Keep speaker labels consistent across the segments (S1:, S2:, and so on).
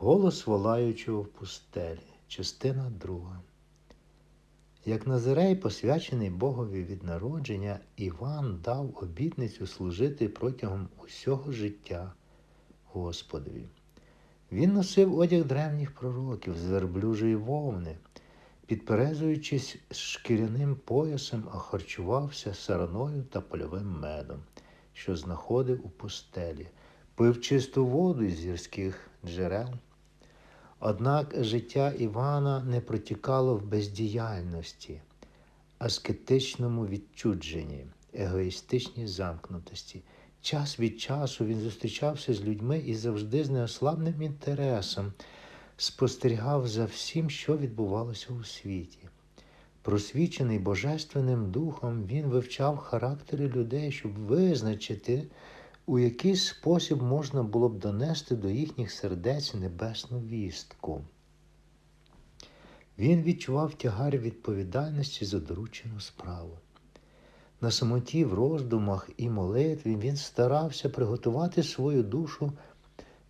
S1: Голос волаючого в пустелі. Частина друга. Як Назирей, посвячений Богові від народження, Іван дав обітницю служити протягом усього життя Господові. Він носив одяг древніх пророків з верблюжої вовни, підперезуючись шкіряним поясом, а харчувався сараною та польовим медом, що знаходив у пустелі, пив чисту воду із гірських джерел. Однак життя Івана не протікало в бездіяльності, аскетичному відчудженні, егоїстичній замкнутості. Час від часу він зустрічався з людьми і завжди з неослабним інтересом спостерігав за всім, що відбувалося у світі. Просвічений Божественним Духом, він вивчав характери людей, щоб визначити, у який спосіб можна було б донести до їхніх сердець небесну вістку. Він відчував тягар відповідальності за доручену справу. На самоті, в роздумах і молитві він старався приготувати свою душу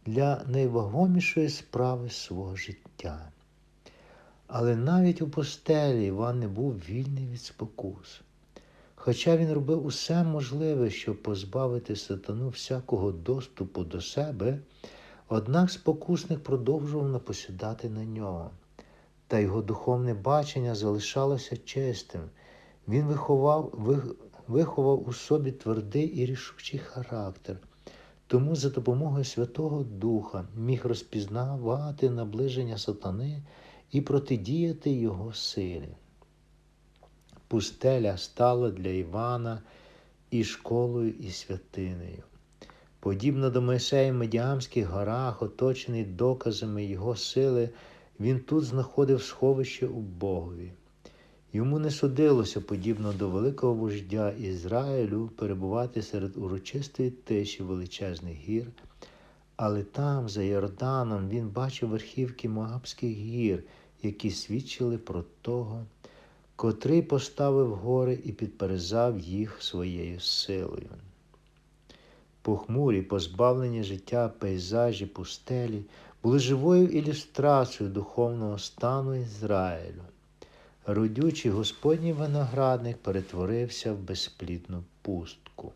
S1: для найвагомішої справи свого життя. Але навіть у постелі Іван не був вільний від спокус. Хоча він робив усе можливе, щоб позбавити сатану всякого доступу до себе, однак спокусник продовжував напосідати на нього, та його духовне бачення залишалося чистим. Він виховав, виховав у собі твердий і рішучий характер, тому за допомогою Святого Духа міг розпізнавати наближення сатани і протидіяти його силі. Пустеля стала для Івана і школою, і святинею. Подібно до Мойсея в Медіамських горах, оточений доказами його сили, він тут знаходив сховище у Богові. Йому не судилося, подібно до великого вождя Ізраїлю, перебувати серед урочистої тиші величезних гір, але там, за Йорданом, він бачив верхівки Моабських гір, які свідчили про того, котрий поставив гори і підперезав їх своєю силою. Похмурі, позбавлені життя пейзажі пустелі були живою ілюстрацією духовного стану Ізраїлю. Родючий Господній виноградник перетворився в безплідну пустку.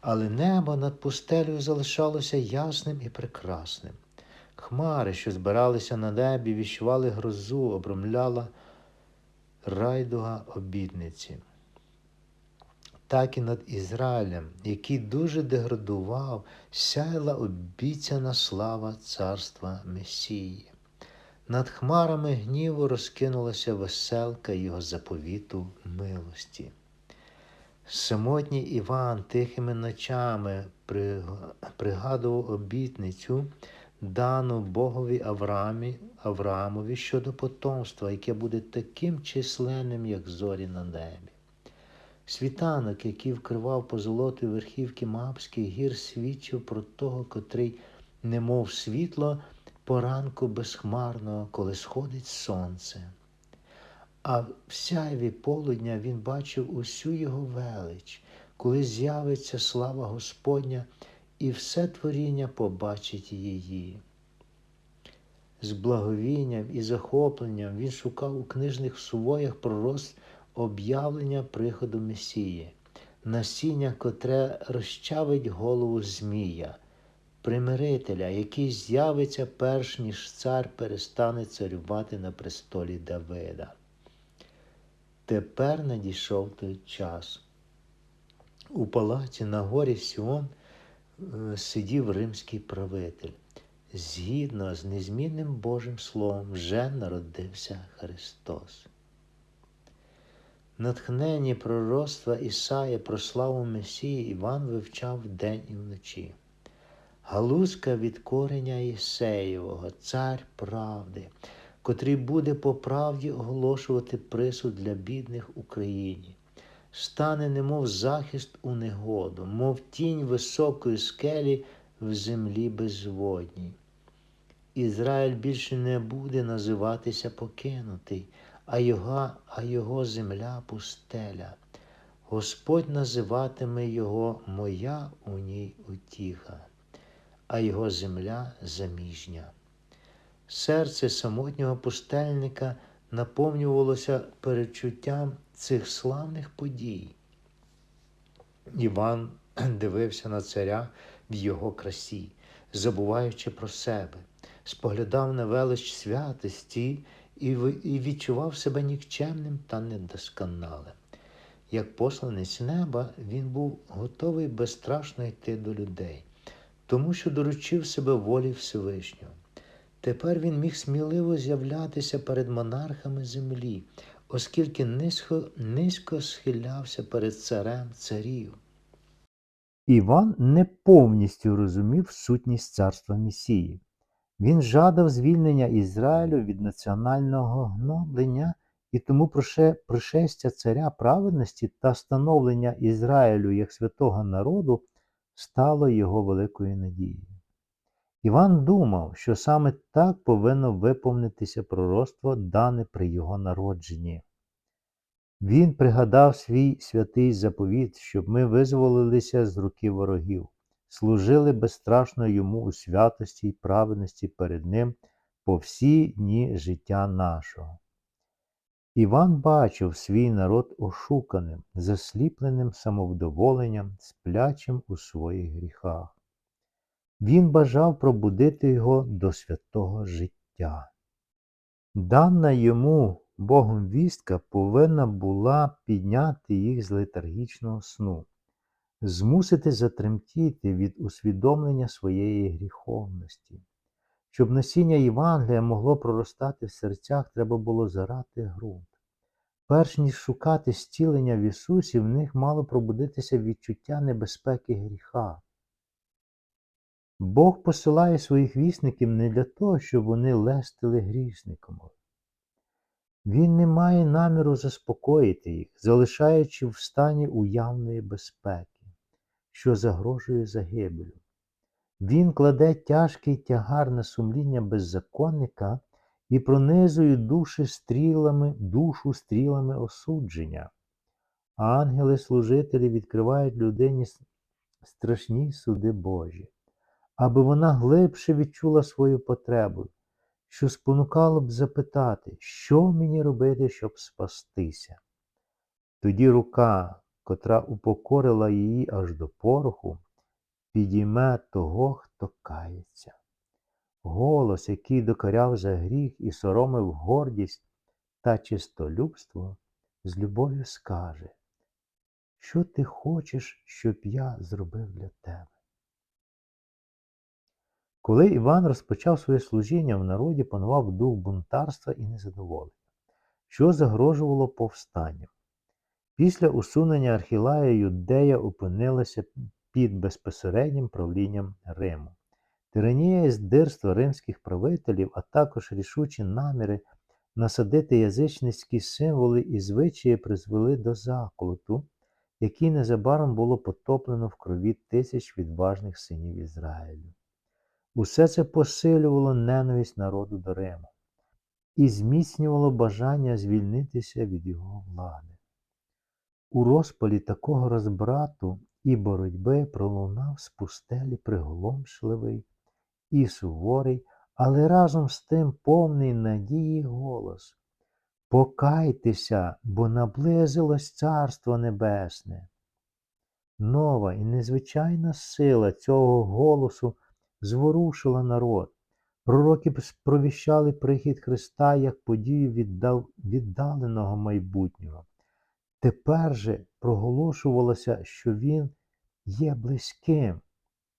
S1: Але небо над пустелею залишалося ясним і прекрасним. Хмари, що збиралися на небі, віщували грозу, обромляла райдуга обідниці. Так і над Ізраїлем, який дуже деградував, сяяла обіцяна слава царства Месії. Над хмарами гніву розкинулася веселка його заповіту милості. Самотній Іван тихими ночами пригадував обітницю, дану Богові Авраамі, Авраамові щодо потомства, яке буде таким численним, як зорі на небі. Світанок, який вкривав позолоту верхівки Мапських гір, свідчив про того, котрий, немов світло, поранку безхмарного, коли сходить сонце. А в сяйві полудня він бачив усю його велич, коли з'явиться слава Господня, і все творіння побачить її. З благовінням і захопленням він шукав у книжних сувоях пророст об'явлення приходу Месії, насіння, котре розчавить голову Змія, примирителя, який з'явиться перш ніж цар перестане царювати на престолі Давида. Тепер надійшов той час. У палаці на горі Сіон сидів римський правитель. Згідно з незмінним Божим Словом, вже народився Христос. Натхнені пророцтва Ісая про славу Месії Іван вивчав день і вночі. Галузка від кореня Ісеєвого, цар правди, котрий буде по правді оголошувати присуд для бідних Україні, стане, немов захист у негоду, мов тінь високої скелі в землі безводній. Ізраїль більше не буде називатися покинутий, а його, а його земля пустеля. Господь називатиме його Моя у ній утіха, а його земля заміжня. Серце самотнього пустельника наповнювалося перечуттям цих славних подій. Іван дивився на царя в його красі, забуваючи про себе, споглядав на велич святості і відчував себе нікчемним та недосконалим. Як посланець неба, він був готовий безстрашно йти до людей, тому що доручив себе волі Всевишнього. Тепер він міг сміливо з'являтися перед монархами землі, оскільки низько, низько схилявся перед царем царів. Іван не повністю розумів сутність царства Месії. Він жадав звільнення Ізраїлю від національного гноблення, і тому пришестя царя праведності та становлення Ізраїлю як святого народу стало його великою надією. Іван думав, що саме так повинно виповнитися пророцтво, дане при його народженні. Він пригадав свій святий заповіт, щоб ми визволилися з руки ворогів, служили безстрашно йому у святості й праведності перед ним по всі дні життя нашого. Іван бачив свій народ ошуканим, засліпленим самовдоволенням, сплячим у своїх гріхах. Він бажав пробудити його до святого життя. Дана йому Богом вістка повинна була підняти їх з летаргічного сну, змусити затремтіти від усвідомлення своєї гріховності. Щоб насіння Євангелія могло проростати в серцях, треба було зарати ґрунт. Перш ніж шукати зцілення в Ісусі, в них мало пробудитися відчуття небезпеки гріха. Бог посилає своїх вісників не для того, щоб вони лестили грішником. Він не має наміру заспокоїти їх, залишаючи в стані уявної безпеки, що загрожує загибелю. Він кладе тяжкий тягар на сумління беззаконника і пронизує душі стрілами, душу стрілами осудження. А ангели-служителі відкривають людині страшні суди Божі, аби вона глибше відчула свою потребу, що спонукало б запитати, що мені робити, щоб спастися. Тоді рука, котра упокорила її аж до пороху, підійме того, хто кається. Голос, який докоряв за гріх і соромив гордість та чистолюбство, з любов'ю скаже, що ти хочеш, щоб я зробив для тебе. Коли Іван розпочав своє служіння в народі, панував дух бунтарства і незадоволення, що загрожувало повстанням. Після усунення Архілая Юдея опинилася під безпосереднім правлінням Риму. Тиранія і здирство римських правителів, а також рішучі наміри насадити язичницькі символи і звичаї призвели до заколоту, який незабаром було потоплено в крові тисяч відважних синів Ізраїлю. Усе це посилювало ненависть народу до Риму і зміцнювало бажання звільнитися від його влади. У розпалі такого розбрату і боротьби пролунав з пустелі приголомшливий і суворий, але разом з тим повний надії голос. Покайтеся, бо наблизилось Царство Небесне. Нова і незвичайна сила цього голосу зворушила народ. Пророки провіщали прихід Христа як подію віддал- віддаленого майбутнього. Тепер же проголошувалося, що Він є близьким.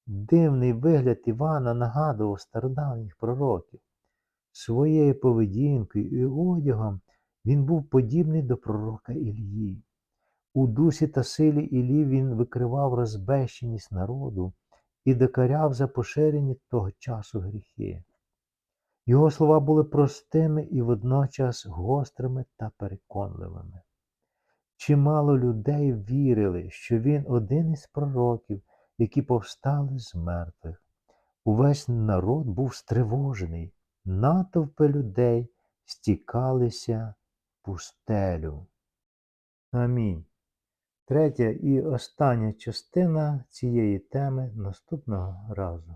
S1: Дивний вигляд Івана нагадував стародавніх пророків. Своєю поведінкою і одягом він був подібний до пророка Ілії. У дусі та силі Іллі він викривав розбещеність народу і докаряв за поширені того часу гріхи. Його слова були простими і водночас гострими та переконливими. Чимало людей вірили, що він один із пророків, які повстали з мертвих. Увесь народ був стривожений, натовпи людей стікалися в пустелю. Амінь. Третя і остання частина цієї теми наступного разу.